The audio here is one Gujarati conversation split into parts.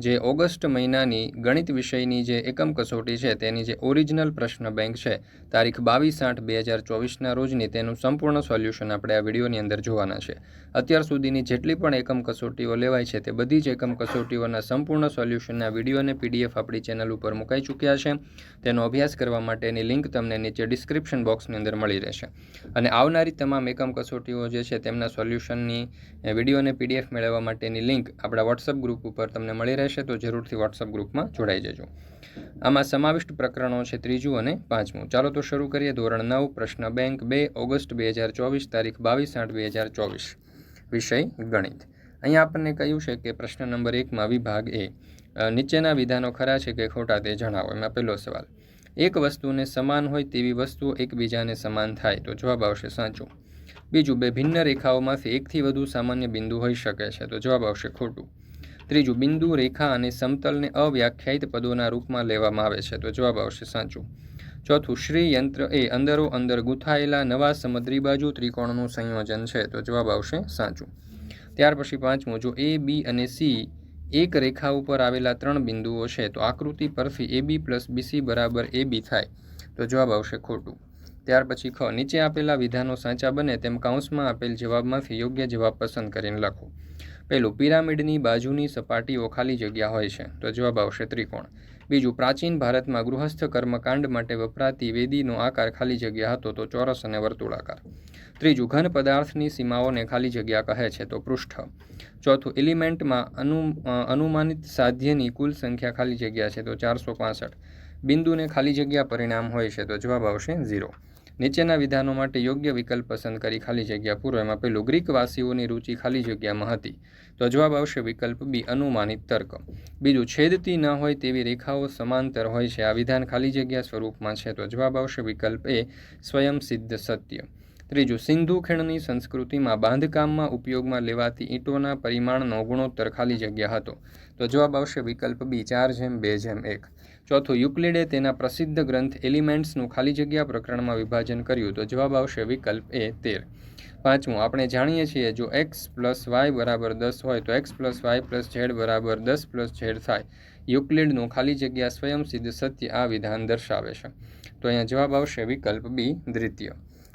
જે ઓગસ્ટ મહિનાની ગણિત વિષયની જે એકમ કસોટી છે તેની જે ઓરિજિનલ પ્રશ્ન બેંક છે, તારીખ બાવીસ આઠ બે હજાર ચોવીસના રોજની તેનું સંપૂર્ણ સોલ્યુશન આપણે આ વિડીયોની અંદર જોવાના છે. અત્યાર સુધીની જેટલી પણ એકમ કસોટીઓ લેવાય છે તે બધી જ એકમ કસોટીઓના સંપૂર્ણ સોલ્યુશનના વીડિયો અને પીડીએફ આપણી ચેનલ ઉપર મુકાઈ ચૂક્યા છે. તેનો અભ્યાસ કરવા માટેની લિંક તમને નીચે ડિસ્ક્રિપ્શન બોક્સની અંદર મળી રહેશે. અને આવનારી તમામ એકમ કસોટીઓ જે છે તેમના સોલ્યુશનની વીડિયો અને પીડીએફ મેળવવા માટેની લિંક આપણા વોટ્સઅપ ગ્રુપ ઉપર તમને મળી રહેશે. રહેશે તો જરૂરથી વોટ્સઅપ ગ્રુપમાં જોડાઈ જજો. આમાં સમાવિષ્ટ પ્રકરણો છે ત્રીજું અને પાંચમું. ચાલો તો શરૂ કરીએ ધોરણ નવ, પ્રશ્ન બેંક બે, ઓગસ્ટ બે હજાર ચોવીસ, તારીખ બાવીસ આઠ બે હજાર ચોવીસ. વિષય ગણિત. અહીંયા આપણને કહ્યું છે કે પ્રશ્ન નંબર એકમાં વિભાગ એ નીચેના વિધાનો ખરા છે કે ખોટા તે જણાવો. એમાં પહેલો સવાલ, એક વસ્તુને સમાન હોય તેવી વસ્તુઓ એકબીજાને સમાન થાય? તો જવાબ આવશે સાચું. બીજું, બે ભિન્ન રેખાઓમાંથી એકથી વધુ સામાન્ય બિંદુ હોઈ શકે છે. તો જવાબ આવશે ખોટું. ત્રીજું, બિંદુ, રેખા અને સમતલને અવ્યાખ્યાયિત પદોના રૂપમાં લેવામાં આવે છે. તો જવાબ આવશે સાચું. ચોથું શ્રી યંત્ર એ અંદરો અંદર ગૂંથાયેલા નવા સમદ્રી બાજુ ત્રિકોણનું સંયોજન છે. તો જવાબ આવશે સાચું. ત્યાર પછી પાંચમું, જો એ, બી અને સી એક રેખા ઉપર આવેલા ત્રણ બિંદુઓ છે, તો આકૃતિ પરથી એ બી પ્લસ બીસી બરાબર એ બી થાય. તો જવાબ આવશે ખોટું. ત્યાર પછી ખ, નીચે આપેલા વિધાનો સાચા બને તેમ કાઉન્સમાં આપેલ જવાબમાંથી યોગ્ય જવાબ પસંદ કરીને લખો. પહેલું, પિરામિડની બાજુની સપાટીઓ ખાલી જગ્યા હોય છે. તો જવાબ આવશે ત્રિકોણ. બીજું, પ્રાચીન ભારતમાં ગૃહસ્થ કર્મકાંડ માટે વપરાતી વેદીનો આકાર ખાલી જગ્યા હતો તો ચોરસ અને વર્તુળાકાર. ત્રીજું, ઘન પદાર્થની સીમાઓને ખાલી જગ્યા કહે છે તો પૃષ્ઠ. ચોથું, એલિમેન્ટમાં અનુ અનુમાનિત સાધ્યની કુલ સંખ્યા ખાલી જગ્યા છે તો ચારસો પાસઠ. બિંદુને ખાલી જગ્યા પરિણામ હોય છે તો જવાબ આવશે ઝીરો. નીચેના વિધાનો માટે યોગ્ય વિકલ્પ પસંદ કરી ખાલી જગ્યા પૂરો. એમાં પહેલું, ગ્રીકવાસીઓની રુચિ ખાલી જગ્યામાં હતી. તો જવાબ આવશે વિકલ્પ બી, અનુમાનિત તર્ક. બીજું, છેદતી ન હોય તેવી રેખાઓ સમાંતર હોય છે. આ વિધાન ખાલી જગ્યા સ્વરૂપમાં છે. તો જવાબ આવશે વિકલ્પ એ, સ્વયં સિદ્ધ સત્ય. ત્રીજું, સિંધુ ખીણની સંસ્કૃતિમાં બાંધકામમાં ઉપયોગમાં લેવાતી ઈંટોના પરિમાણનો ગુણોત્તર ખાલી જગ્યા હતો. તો જવાબ આવશે વિકલ્પ બી, ચાર જેમ, બે જેમ, એક. ચોથું, યુક્લિડે તેના પ્રસિદ્ધ ગ્રંથ એલિમેન્ટ્સનું ખાલી જગ્યા પ્રકરણમાં વિભાજન કર્યું. તો જવાબ આવશે વિકલ્પ એ, તેર. પાંચમું, આપણે જાણીએ છીએ જો એક્સ પ્લસ વાય બરાબર દસ હોય તો x plus y plus z બરાબર દસ પ્લસ ઝેડ થાય. યુક્લિડનું ખાલી જગ્યા સ્વયં સિદ્ધ સત્ય આ વિધાન દર્શાવે છે. તો અહીંયા જવાબ આવશે વિકલ્પ બી, દ્વિતીય.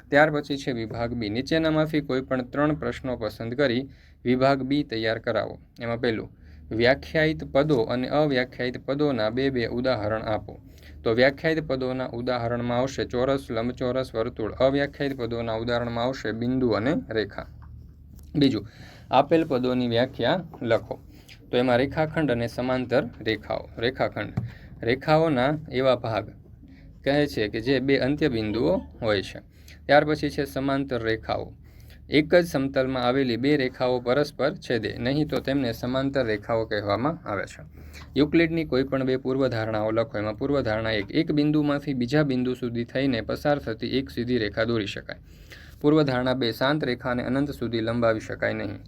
ત્યાર પછી છે વિભાગ બી. નીચેનામાંથી કોઈ પણ ત્રણ પ્રશ્નો પસંદ કરી વિભાગ બી તૈયાર કરાવો. એમાં પહેલું વ્યાખ્યાયિત પદો અને અવ્યાખ્યાયિત પદોના બે બે ઉદાહરણ આપો. તો વ્યાખ્યાયિત પદોના ઉદાહરણમાં આવશે ચોરસ, લંબચોરસ, વર્તુળ. અવ્યાખ્યાયિત પદોના ઉદાહરણમાં આવશે બિંદુ અને રેખા. બીજું, આપેલ પદોની વ્યાખ્યા લખો. તો એમાં રેખાખંડ અને સમાંતર રેખાઓ. રેખાખંડ. રેખાઓના એવા ભાગ કહે છે કે જે બે અંત્ય બિંદુઓ હોય છે. ત્યાર પછી છે સમાંતર રેખાઓ. એક જ સમતલમાં આવેલી બે રેખાઓ પરસ્પર છેદે, નહીં તો તેમને સમાંતર રેખાઓ કહેવામાં આવે છે. યુક્લિડની કોઈ પણ બે પૂર્વધારણાઓ લખો. એમાં પૂર્વધારણા એક એક બિંદુમાંથી બીજા બિંદુ સુધી થઈને પસાર થતી એક સીધી રેખા દોરી શકાય. પૂર્વધારણા બે, શાંત રેખાને અનંત સુધી લંબાવી શકાય નહીં.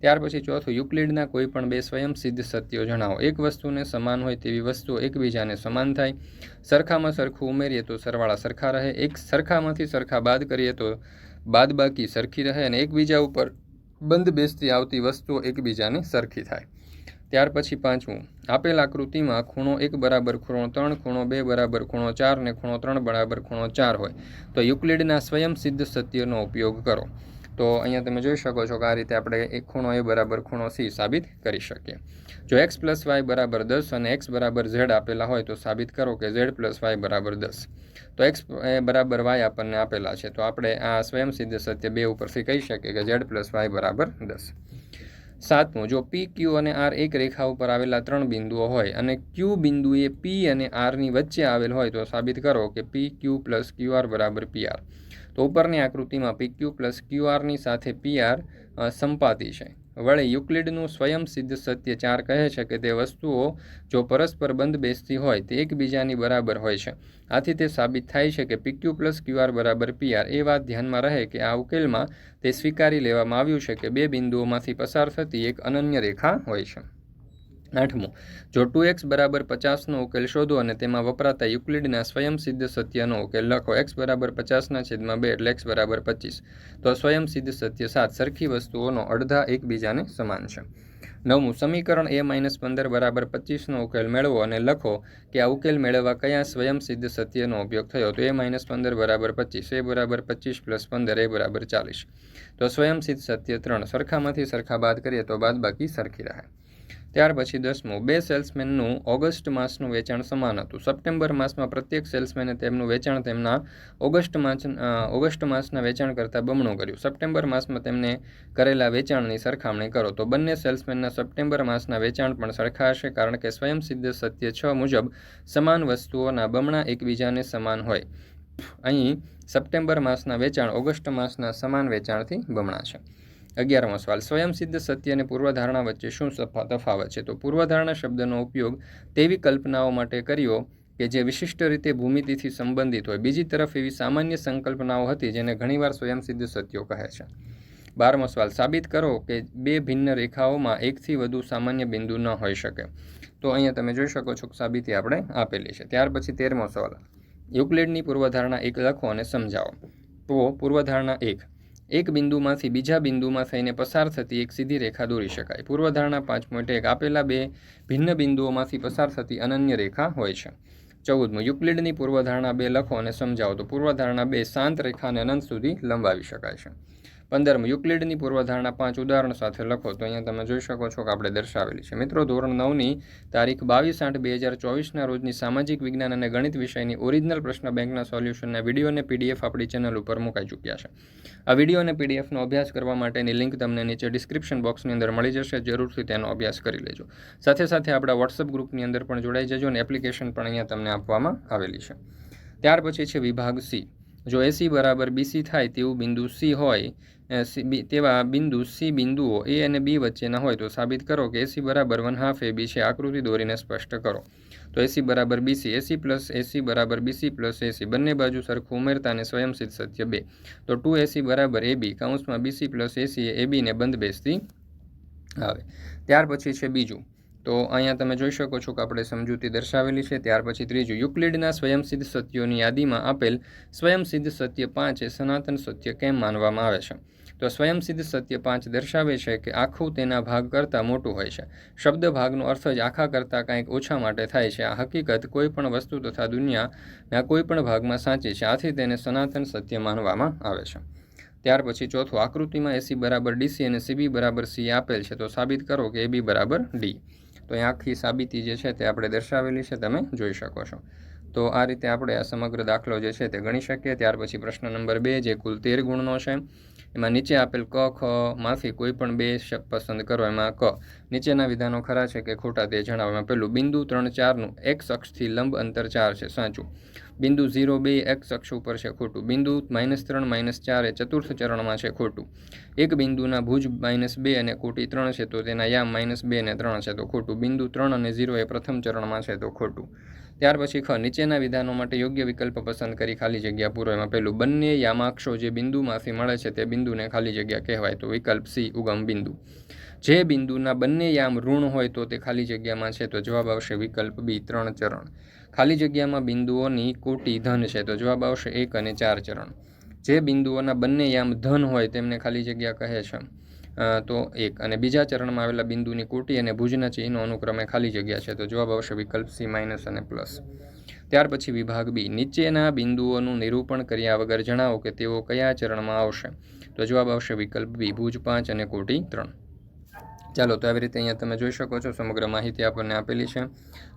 ત્યાર પછી ચોથું, યુક્લિડના કોઈ પણ બે સ્વયં સિદ્ધ સત્યો જણાવો. એક વસ્તુને સમાન હોય તેવી વસ્તુઓ એકબીજાને સમાન થાય. સરખામાં સરખું ઉમેરીએ તો સરવાળા સરખા રહે. એક સરખામાંથી સરખા બાદ કરીએ તો બાદ બાકી સરખી રહે અને એકબીજા ઉપર બંધ બેસતી આવતી વસ્તુઓ એકબીજાને સરખી થાય. ત્યાર પછી પાંચમું, આપેલ આકૃતિમાં ખૂણો એક બરાબર ખૂણો ત્રણ, ખૂણો બે બરાબર ખૂણો ચાર ને ખૂણો ત્રણ બરાબર ખૂણો ચાર હોય, તો યુક્લિડના સ્વયં સિદ્ધ સત્યનો ઉપયોગ કરો. તો અહીંયા તમે જોઈ શકો છો કે આ રીતે આપણે એક ખૂણો એ બરાબર ખૂણો સી સાબિત કરી શકીએ. જો એક્સ પ્લસ વાય બરાબર દસ અને એક્સ બરાબર ઝેડ આપેલા હોય તો સાબિત કરો કે ઝેડ પ્લસ વાય બરાબર દસ. તો એક્સ બરાબર વાય આપણને આપેલા છે. તો આપણે આ સ્વયં સિદ્ધ સત્ય બે ઉપરથી કહી શકીએ કે ઝેડ પ્લસ વાય બરાબર દસ. સાતમું, જો પી ક્યુ અને આર એક રેખા ઉપર આવેલા ત્રણ બિંદુઓ હોય અને ક્યુ બિંદુએ પી અને આરની વચ્ચે આવેલ હોય તો સાબિત કરો કે P Q plus Q R બરાબર પી આર તો ઉપરની આકૃતિમાં પીક્યુ પ્લસ ક્યુઆરની સાથે પીઆર સંપાતી છે. વળે યુક્લિડનું સ્વયં સિદ્ધ સત્ય ચાર કહે છે કે તે વસ્તુઓ જો પરસ્પર બંધ બેસતી હોય, તે એકબીજાની બરાબર હોય છે. આથી તે સાબિત થાય છે કે P Q plus Q R બરાબર પીઆર એ વાત ધ્યાનમાં રહે કે આ ઉકેલમાં તે સ્વીકારી લેવામાં આવ્યું છે કે બે બિંદુઓમાંથી પસાર થતી એક અનન્ય રેખા હોય છે. આઠમું, જો ટુ એક્સ બરાબર પચાસનો ઉકેલ શોધો અને તેમાં વપરાતા યુક્લિડના સ્વયંસિદ્ધ સત્યનો ઉકેલ લખો, એક્સ બરાબર પચાસના છેદમાં બે એટલે એક્સ બરાબર પચીસ. તો સ્વયંસિદ્ધ સત્ય સાત સરખી વસ્તુઓનો અડધા એકબીજાને સમાન છે. નવમું, સમીકરણ એ માઇનસ પંદર બરાબર પચીસનો ઉકેલ મેળવો અને લખો કે આ ઉકેલ મેળવવા કયા સ્વયંસિદ્ધ સત્યનો ઉપયોગ થયો? તો એ માઇનસ પંદર બરાબર પચીસ, એ બરાબર પચીસ પ્લસ પંદર, એ બરાબર ચાલીસ. તો સ્વયંસિદ્ધ સત્ય ત્રણ, સરખામાંથી સરખા બાદ કરીએ તો બાદ બાકી સરખી રહે. ત્યાર પછી દસમું, બે સેલ્સમેનનું ઓગસ્ટ માસનું વેચાણ સમાન હતું. સપ્ટેમ્બર માસમાં પ્રત્યેક સેલ્સમેને તેમનું વેચાણ તેમના ઓગસ્ટ માસ ઓગસ્ટ માસના વેચાણ કરતાં બમણું કર્યું. સપ્ટેમ્બર માસમાં તેમને કરેલા વેચાણની સરખામણી કરો તો બંને સેલ્સમેનના સપ્ટેમ્બર માસના વેચાણ પણ સરખા હશે કારણ કે સ્વયંસિદ્ધ સત્ય છ મુજબ સમાન વસ્તુઓના બમણા એકબીજાને સમાન હોય. અહીં સપ્ટેમ્બર માસના વેચાણ ઓગસ્ટ માસના સમાન વેચાણથી બમણા છે. અગિયારમો સવાલ સ્વયંસિદ્ધ સત્ય અને પૂર્વધારણા વચ્ચે શું તફાવત છે? તો પૂર્વધારણા શબ્દનો ઉપયોગ તેવી કલ્પનાઓ માટે કર્યો કે જે વિશિષ્ટ રીતે ભૂમિતિથી સંબંધિત હોય. બીજી તરફ એવી સામાન્ય સંકલ્પનાઓ હતી જેને ઘણીવાર સ્વયંસિદ્ધ સત્યો કહે છે. બારમો સવાલ, સાબિત કરો કે બે ભિન્ન રેખાઓમાં એકથી વધુ સામાન્ય બિંદુ ન હોઈ શકે. તો અહીંયા તમે જોઈ શકો છો કે સાબિતી આપણે આપેલી છે. ત્યાર પછી તેરમો સવાલ, યુક્લિડની પૂર્વધારણા એક લખો અને સમજાવો. તો પૂર્વધારણા એક એક બિંદુમાંથી બીજા બિંદુમાં થઈને પસાર થતી એક સીધી રેખા દોરી શકાય. પૂર્વધારણા પાંચ પોઈન્ટ એક આપેલા બે ભિન્ન બિંદુઓમાંથી પસાર થતી અનન્ય રેખા હોય છે. ચૌદમું, યુક્લિડની પૂર્વધારણા બે લખો અને સમજાવો તો પૂર્વધારણા બે શાંત રેખાને અનંત સુધી લંબાવી શકાય છે. પંદરમું યુક્લિડની પૂર્વધારણા પાંચ ઉદાહરણ સાથે લખો. તો અહીંયા તમે જોઈ શકો છો કે આપણે દર્શાવેલી છે. મિત્રો, ધોરણ નવની તારીખ બાવીસ આઠ બે હજાર ચોવીસના રોજની સામાજિક વિજ્ઞાન અને ગણિત વિષયની ઓરિજિનલ પ્રશ્ન બેંકના સોલ્યુશનના વીડિયો અને પીડીએફ આપણી ચેનલ ઉપર મુકાઈ ચૂક્યા છે. આ વીડિયો અને પીડીએફનો અભ્યાસ કરવા માટેની લિંક તમને નીચે ડિસ્ક્રિપ્શન બોક્સની અંદર મળી જશે. જરૂરથી તેનો અભ્યાસ કરી લેજો. સાથે સાથે આપણા વોટ્સઅપ ગ્રુપની અંદર પણ જોડાઈ જજો અને એપ્લિકેશન પણ અહીંયા તમને આપવામાં આવેલી છે. ત્યાર પછી છે વિભાગ સી. જો એસી બરાબર બીસી થાય તેવું બિંદુ સી હોય તેવા બિંદુ સી બિંદુઓ એ અને બી વચ્ચેના હોય તો સાબિત કરો કે એસી બરાબર વન હાફ એ બી છે. આકૃતિ દોરીને સ્પષ્ટ કરો. તો એસી બરાબર બીસી, એસી પ્લસ એસી બરાબર બીસી પ્લસ એસી બંને બાજુ સરખું ઉમેરતા અને સ્વયંસિદ્ધ સત્ય બે. તો ટુ એસી બરાબર એ બી કાઉન્સમાં બીસી પ્લસ એસી એ બીને બંધ બેસતી આવે. ત્યાર પછી છે બીજું. તો અહીંયા તમે જોઈ શકો છો કે આપણે સમજૂતી દર્શાવેલી છે. ત્યાર પછી ત્રીજું, યુક્લિડના સ્વયંસિદ્ધ સત્યોની યાદીમાં આપેલ સ્વયંસિદ્ધ સત્ય પાંચ એ સનાતન સત્ય કેમ માનવામાં આવે છે? તો સ્વયંસિદ્ધ સત્ય પાંચ દર્શાવે છે કે આખું તેના ભાગ કરતાં મોટું હોય છે. શબ્દ ભાગનો અર્થ જ આખા કરતાં કંઈક ઓછા માટે થાય છે. આ હકીકત કોઈ પણ વસ્તુ તથા દુનિયાના કોઈ પણ ભાગમાં સાચી છે. આથી તેને સનાતન સત્ય માનવામાં આવે છે. ત્યાર પછી ચોથું, આકૃતિમાં એસી બરાબર ડીસી અને સીબી બરાબર સી આપેલ છે. તો સાબિત કરો કે એ બી બરાબર ડી. તો અહીં આખી સાબિતી જે છે તે આપણે દર્શાવેલી છે, તમે જોઈ શકો છો. તો આ રીતે આપણે આ સમગ્ર દાખલો જે છે તે ગણી શકીએ. ત્યાર પછી પ્રશ્ન નંબર બે, જે કુલ તેર ગુણનો છે એમાં નીચે આપેલ ક, ખ માફી કોઈ પણ બે પસંદ કરો, એમાં ક. નીચેના વિધાનો ખરા છે કે ખોટા તે જણાવો એમાં પહેલું બિંદુ ત્રણ ચારનું એક અક્ષથી લંબ અંતર ચાર છે, સાચું. બિંદુ ઝીરો બે એક્સ અક્ષ ઉપર છે, ખોટું. બિંદુ માઇનસ ત્રણ માઇનસ ચાર એ ચતુર્થ ચરણમાં છે, ખોટું. એક બિંદુના ભુજ માઇનસ બે અને કોટી ત્રણ છે, તો તેના યામ માઇનસ બે અને ત્રણ છે, તો ખોટું. બિંદુ ત્રણ અને ઝીરો એ પ્રથમ ચરણમાં છે, તો ખોટું. ત્યાર પછી ખ, નીચેના વિધાનો માટે યોગ્ય વિકલ્પ પસંદ કરી ખાલી જગ્યા પૂરો એમાં પહેલું બંને યામાક્ષો જે બિંદુમાંથી મળે છે તે બિંદુને ખાલી જગ્યા કહેવાય. તો વિકલ્પ સી, ઉગમ બિંદુ. જે બિંદુના બંને યામ ઋણ હોય તો તે ખાલી જગ્યામાં છે તો જવાબ આવશે વિકલ્પ બી, ત્રણ ચરણ. ખાલી જગ્યામાં બિંદુઓની કોટી ધન છે તો જવાબ આવશે એક અને ચાર ચરણ. જે બિંદુઓના બંને યામ ધન હોય તેમને ખાલી જગ્યા કહે છે. તો એક. અને બીજા ચરણમાં આવેલા બિંદુની કોટી અને ભુજના ચિહ્નો અનુક્રમે ખાલી જગ્યા છે. તો જવાબ આવશે વિકલ્પ સી માઇનસ અને પ્લસ. ત્યાર પછી વિભાગ બી. નીચેના બિંદુઓનું નિરૂપણ કર્યા વગર જણાવો કે તેઓ કયા ચરણમાં આવશે. તો જવાબ આવશે વિકલ્પ બી. ભુજ પાંચ અને કોટી ત્રણ. ચાલો, તો આવી રીતે અહીંયા તમે જોઈ શકો છો. સમગ્ર માહિતી આપણને આપેલી છે.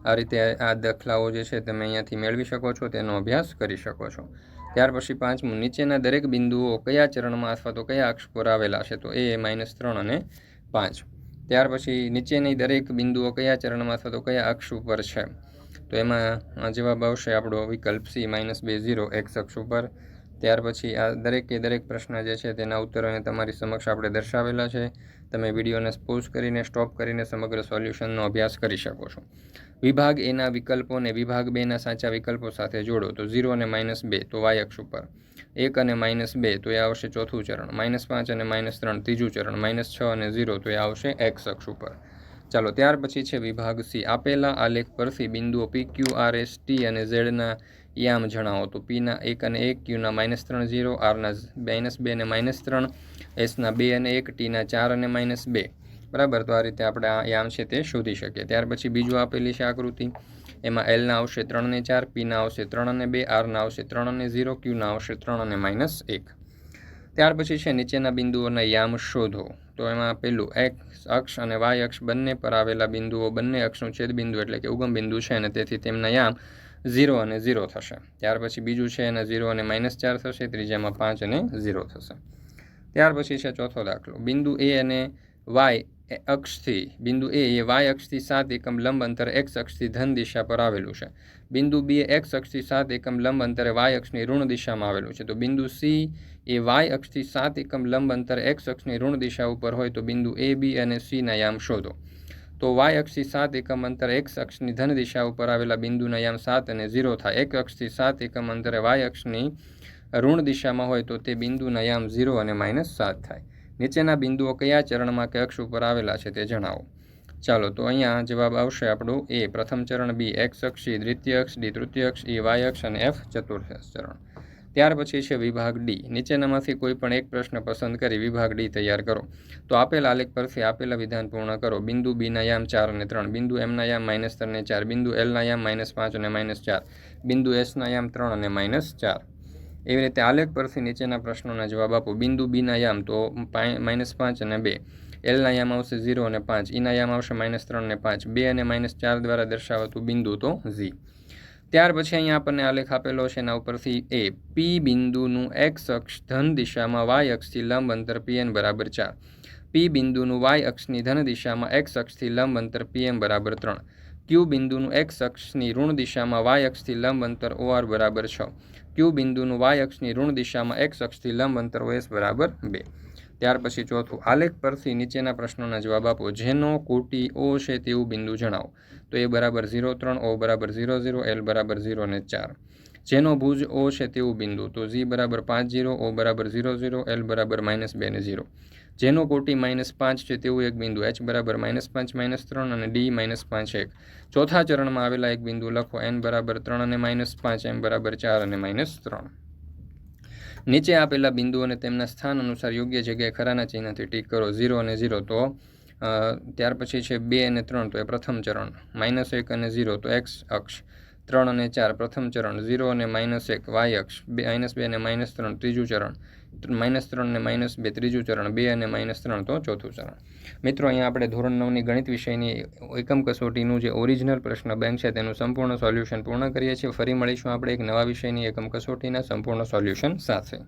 આ રીતે આ દાખલાઓ જે છે, તમે અહીંયાથી મેળવી શકો છો. તેનો અભ્યાસ કરી શકો છો. ત્યાર પછી પાંચમું, નીચેના દરેક બિંદુઓ કયા ચરણમાં અથવા તો કયા અક્ષ પર આવેલા છે તો એ માઇનસ ત્રણ અને પાંચ. ત્યાર પછી નીચેની દરેક બિંદુઓ કયા ચરણમાં અથવા તો કયા અક્ષ ઉપર છે? તો એમાં જવાબ આવશે આપણો વિકલ્પ સી માઇનસ બે, ઝીરો, એક્સ અક્ષ ઉપર. ત્યાર પછી આ દરેકે દરેક પ્રશ્ન જે છે તેના ઉત્તરોને તમારી સમક્ષ આપણે દર્શાવેલા છે. તમે વિડીયોને પોઝ કરીને, સ્ટોપ કરીને સમગ્ર સોલ્યુશનનો અભ્યાસ કરી શકો છો. વિભાગ એના વિકલ્પોને વિભાગ બેના સાચા વિકલ્પો સાથે જોડો તો ઝીરો અને માઇનસ બે તો વાય અક્ષ ઉપર. એક અને માઇનસ બે તો એ આવશે ચોથું ચરણ. માઇનસ પાંચ અને માઇનસ ત્રણ ત્રીજું ચરણ. માઇનસ છ અને ઝીરો તો એ આવશે એક્સ અક્ષ ઉપર. ચાલો, ત્યાર પછી છે વિભાગ સી આપેલા આલેખ પરથી બિંદુઓ P Q R S T અને ઝેડના યામ જણાવો તો પીના એક અને એક ક્યુના માઇનસ ત્રણ ઝીરો આરના માઇનસ બે અને માઇનસ ત્રણ એસના બે અને એક ટીના ચાર અને માઇનસ બે. બરાબર? તો આ રીતે આપણે આ યામ છે તે શોધી શકીએ. ત્યાર પછી બીજું આપેલી છે આકૃતિ. એમાં એલના આવશે ત્રણ અને ચાર પીના આવશે ત્રણ અને બે આરના આવશે ત્રણ અને ઝીરો ક્યુના આવશે ત્રણ અને માઇનસ એક. ત્યાર પછી છે નીચેના બિંદુઓના યામ શોધો. તો એમાં પેલું એક્સ અક્ષ અને વાય અક્ષ બંને પર આવેલા બિંદુઓ, બંને અક્ષનું છેદ બિંદુ એટલે કે ઉગમ બિંદુ છે અને તેથી તેમના યામ ઝીરો અને ઝીરો થશે. ત્યાર પછી બીજું છે એના ઝીરો અને માઇનસ ચાર થશે, ત્રીજામાં પાંચ અને ઝીરો થશે. ત્યાર પછી છે ચોથો દાખલો. બિંદુ એ અને વાય અક્ષથી, બિંદુ એ એ વાય અક્ષથી સાત એકમ લંબ અંતર એક્સ અક્ષથી ધન દિશા પર આવેલું છે. બિંદુ બી એ એક્સ અક્ષથી સાત એકમ લંબ અંતરે વાય અક્ષની ઋણ દિશામાં આવેલું છે. તો બિંદુ સી એ વાય અક્ષથી સાત એકમ લંબ અંતર એક્સ અક્ષની ઋણ દિશા ઉપર હોય તો બિંદુ એ બી અને સીના યામ શોધો. તો વાય અક્ષથી સાત એકમ અંતરે એક્સ અક્ષની ધન દિશા ઉપર આવેલા બિંદુના યામ સાત અને ઝીરો થાય. એક અક્ષથી સાત એકમ અંતરે વાય અક્ષની ઋણ દિશામાં હોય તો તે બિંદુના યામ ઝીરો અને માઇનસ સાત થાય. નીચેના બિંદુઓ કયા ચરણમાં કે અક્ષ ઉપર આવેલા છે તે જણાવો. ચાલો, તો અહીંયા જવાબ આવશે આપણું એ. પ્રથમ ચરણ બી એક્સ અક્ષ દ્વિતીય અક્ષ, ડી તૃતીય અક્ષ, ઈ વાય અક્ષ અને એફ ચતુર્થ ચરણ. ત્યાર પછી છે વિભાગ ડી. નીચેનામાંથી કોઈ પણ એક પ્રશ્ન પસંદ કરી વિભાગ ડી તૈયાર કરો. તો આપેલ આલેખ પરથી આપેલા વિધાન પૂર્ણ કરો. બિંદુ બીના યામ ચાર અને ત્રણ. બિંદુ એમના યામ માઇનસ ત્રણ અને ચાર. બિંદુ એલના યામ માઇનસ પાંચ અને માઇનસ ચાર. બિંદુ એસના યામ ત્રણ અને માઇનસ ચાર. એવી રીતે આલેખ પરથી નીચેના પ્રશ્નોના જવાબ આપો. બિંદુ બીના યામ તો માઇનસ પાંચ અને બે. એલના યામ આવશે ઝીરો અને પાંચ. ઈના યામ આવશે માઇનસ ત્રણ અને પાંચ. બે અને માઇનસ ચાર દ્વારા દર્શાવાતું બિંદુ તો ઝી. ત્યાર પછી અહીંયા આપણને આલેખ આપેલો છે, એના ઉપરથી એ પી બિંદુનું એક્સ અક્ષ ધન દિશામાં વાય અક્ષથી લંબ અંતર પીએન બરાબર ચાર. પી બિંદુનું વાય અક્ષની ધન દિશામાં એક્સ અક્ષથી લંબ અંતર પીએમ બરાબર ત્રણ. ક્યુ બિંદુનું એક્સ અક્ષની ઋણ દિશામાં વાય અક્ષથી લંબ અંતર ઓઆર બરાબર છ. ક્યુ બિંદુનું વાય અક્ષની ઋણ દિશામાં એક્સ અક્ષથી લંબ અંતર ઓએસ બરાબર બે. ત્યાર પછી ચોથું, આલેખ પરથી નીચેના પ્રશ્નોના જવાબ આપો. જેનો કોટી ઓ છે તેવું બિંદુ જણાવો. તો એ બરાબર ઝીરો ત્રણ, ઓ બરાબર ઝીરો ઝીરો, એલ બરાબર ઝીરો ને ચાર. જેનો ભુજ ઓ છે તેવું બિંદુ, તો ઝી બરાબર પાંચ ઝીરો, ઓ બરાબર ઝીરો ઝીરો, એલ બરાબર માઇનસ બે ને ઝીરો. જેનો કોટી માઇનસ પાંચ છે તેવું એક બિંદુ, એચ બરાબર માઇનસ પાંચ, માઇનસ ત્રણ અને ડી માઇનસ પાંચ એક. ચોથા ચરણમાં આવેલા એક બિંદુ લખો, એન બરાબર ત્રણ અને માઇનસ પાંચ, એમ બરાબર ચાર અને માઇનસ ત્રણ. નીચે આપેલા બિંદુઓને તેમના સ્થાન અનુસાર યોગ્ય જગ્યાએ ખરાના ચિહ્નથી ટીક કરો, ઝીરો અને ઝીરો. તો ત્યાર પછી છે બે અને ત્રણ, તો એ પ્રથમ ચરણ. માઇનસ એક અને ઝીરો, તો એક્સ અક્ષ. ત્રણ અને ચાર, પ્રથમ ચરણ, ઝીરો અને માઇનસ એક, વાય અક્ષ, બે, માઇનસ બે અને માઇનસ ત્રણ, ત્રીજું ચરણ. માઇનસ ત્રણ અને માઇનસ બે, ત્રીજું ચરણ, બે અને માઇનસ ત્રણ, તો ચોથું ચરણ. મિત્રો, અહીંયા આપણે ધોરણ નવની ગણિત વિષયની એકમ કસોટીનું જે ઓરિજિનલ પ્રશ્ન બેંક છે તેનું સંપૂર્ણ સોલ્યુશન પૂર્ણ કરીએ છીએ. ફરી મળીશું આપણે એક નવા વિષયની એકમ કસોટીના સંપૂર્ણ સોલ્યુશન સાથે.